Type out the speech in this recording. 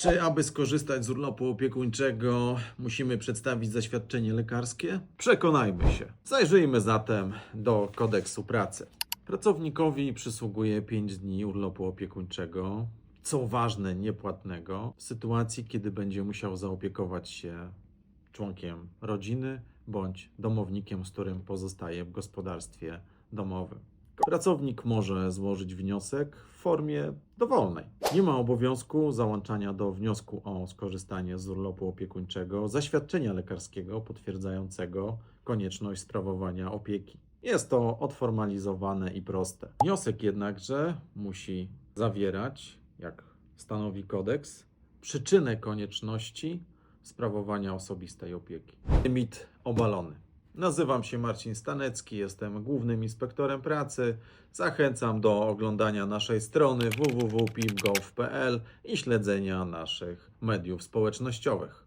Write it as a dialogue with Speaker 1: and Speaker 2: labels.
Speaker 1: Czy aby skorzystać z urlopu opiekuńczego musimy przedstawić zaświadczenie lekarskie? Przekonajmy się. Zajrzyjmy zatem do kodeksu pracy. Pracownikowi przysługuje 5 dni urlopu opiekuńczego, co ważne, niepłatnego, w sytuacji, kiedy będzie musiał zaopiekować się członkiem rodziny bądź domownikiem, z którym pozostaje w gospodarstwie domowym. Pracownik może złożyć wniosek w formie dowolnej. Nie ma obowiązku załączania do wniosku o skorzystanie z urlopu opiekuńczego zaświadczenia lekarskiego potwierdzającego konieczność sprawowania opieki. Jest to odformalizowane i proste. Wniosek jednakże musi zawierać, jak stanowi kodeks, przyczynę konieczności sprawowania osobistej opieki. Limit obalony. Nazywam się Marcin Stanecki, jestem głównym inspektorem pracy. Zachęcam do oglądania naszej strony www.pivgov.pl i śledzenia naszych mediów społecznościowych.